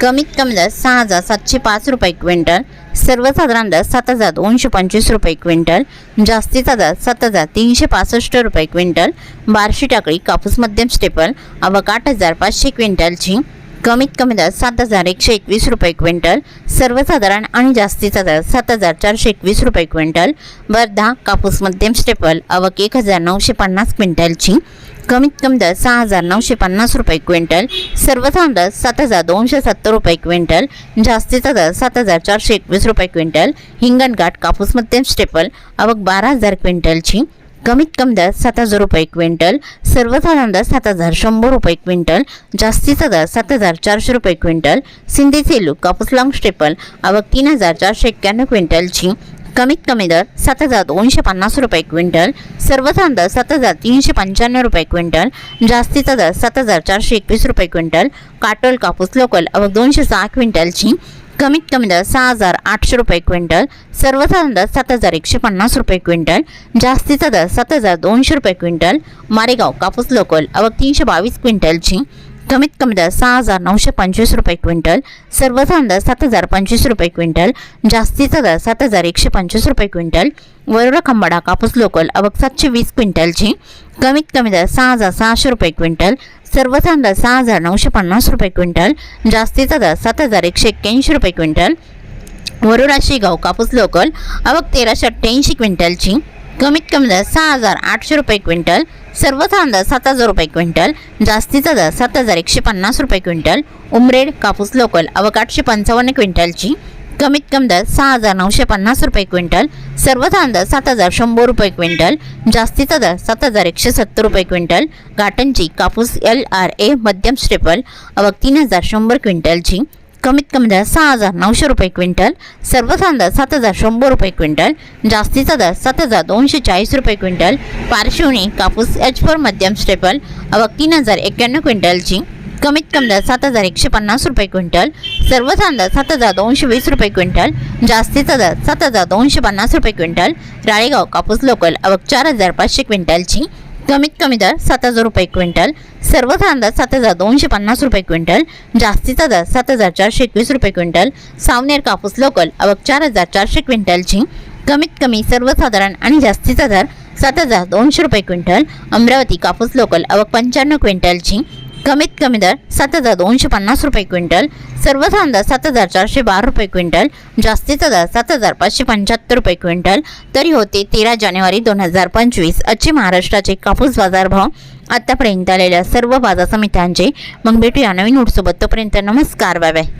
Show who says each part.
Speaker 1: कमीत कमी दर सहा हजार सातशे पाच रुपये क्विंटल सर्वसाधारण दर सात हजार दोनशे पंचवीस रुपये क्विंटल जास्तीचा दर सात हजार तीनशे पासष्ट रुपये क्विंटल बारशी टाकळी कापूस मध्यम स्टेपल आवक आठ हजार पाचशे क्विंटलची कमीत कमी दर सात हजार एकशे एकवीस रुपये क्विंटल सर्वसाधारण आणि जास्तीचा दर सात हजार चारशे एकवीस रुपये क्विंटल वर्धा कापूस मध्यम स्टेपल आवक एक हजार नऊशे पन्नास क्विंटलची कमीत कमी दर सहा हजार नऊशे पन्नास रुपये क्विंटल सर्वसाधारण दर सात हजार दोनशे सत्तर रुपये क्विंटल जास्तीचा दर सात हजार चारशे एकवीस रुपये क्विंटल हिंगणघाट कापूस मध्यम स्टेपल आवक बारा हजार क्विंटलची कमीत कमी दर सात हजार रुपये क्विंटल सर्वसाधारण दर सात हजार शंभर रुपये क्विंटल जास्तीचा दर सात हजार चारशे रुपये क्विंटल सिंधी सेलू कापूस लॉंग स्टेपल आवक तीन हजार चारशे एक्क्याण्णव क्विंटलची कमीत कमी दर सात हजार दोनशे पन्नास रुपये क्विंटल सर्वसाधारण दर सात हजार तीनशे पंच्याण्णव रुपये क्विंटल जास्तीचा दर सात हजार चारशे एकवीस रुपये क्विंटल काटोल कापूस लोकल आवक दोनशे सहा क्विंटलची कमीत कमी दर सहा हजार आठशे रुपये क्विंटल सर्वसाधारण दर सात हजार एकशे पन्नास रुपये क्विंटल जास्तीचा दर सात हजार दोनशे रुपये क्विंटल मारेगाव कापूस लोकल अवघ तीनशे बावीस क्विंटलची कमीत कमी दर सहा हजार नऊशे पंचवीस रुपये क्विंटल सर्वसाधारण दर सात हजार पंचवीस रुपये क्विंटल जास्तीचा दर सात हजार एकशे पंचवीस रुपये क्विंटल वरुरा खंबाडा कापूस लोकल आवक सातशे वीस क्विंटलची कमीत कमी दर सहा हजार सहाशे रुपये क्विंटल सर्वसाधारण दर सहा हजार नऊशे पन्नास रुपये क्विंटल जास्तीचा दर सात हजार एकशे एक्क्याऐंशी रुपये क्विंटल वरोडा शेगाव कापूस लोकल आवक तेराशे अठ्ठ्याऐंशी क्विंटलची कमीत कमी दर सहा हजार आठशे रुपये क्विंटल सर्वसाधारण दर सात हजार रुपये क्विंटल जास्तीचा दर सात हजार एकशे पन्नास रुपये क्विंटल उमरेड कापूस लोकल आवक आठशे पंचावन्न क्विंटलची. कमीत कमी दर सहा हजार नऊशे पन्नास रुपये क्विंटल सर्वसाधारण दर सात हजार शंभर रुपये क्विंटल जास्तीचा दर सात हजार एकशे सत्तर रुपये क्विंटल गाटनची कापूस एल आर ए मध्यम स्टेपल अवघ तीन हजार शंभर क्विंटलची. कमीत कमी दर सहा हजार नऊशे रुपये क्विंटल सर्वसाधारण दर सात हजार शंभर रुपये क्विंटल जास्तीचा दर सात हजार दोनशे चाळीस रुपये क्विंटल पार्श्वणी कापूस एच फोर मध्यम स्टेपल अवक तीन हजार एक्क्याण्णव क्विंटलची कमीत कमी दर सात हजार एकशे पन्नास रुपये क्विंटल सर्वसाधारण दर सात हजार दोनशे वीस रुपये क्विंटल जास्तीचा दर सात हजार दोनशे पन्नास रुपये क्विंटल राळेगाव कापूस लोकल अवक चार हजार पाचशे क्विंटलची कमीत कमी दर सात हजार रुपये क्विंटल सर्वसाधारण अंदाज सात हजार दोनशे पन्नास रुपये क्विंटल जास्तीचा दर सात हजार चारशे एकवीस रुपये क्विंटल सावनेर कापूस लोकल अवक चार हजार चारशे क्विंटलची कमीत कमी सर्वसाधारण आणि जास्तीचा दर सात हजार दोनशे रुपये क्विंटल अमरावती कापूस लोकल अवक पंच्याण्णव क्विंटलची कमीत कमी दर सात हजार दोनशे पन्नास रुपये क्विंटल सर्वसाधारण दर सात हजार चारशे बारा रुपये क्विंटल जास्तीचा दर सात हजार पाचशे पंच्याहत्तर रुपये क्विंटल. तरी होते तेरा जानेवारी दोन हजार पंचवीस आजचे महाराष्ट्राचे कापूस बाजारभाव. आतापर्यंत आलेल्या सर्व बाजार समित्यांचे मग भेटूया नवीन उठसोबत तोपर्यंत नमस्कार बाय बाय.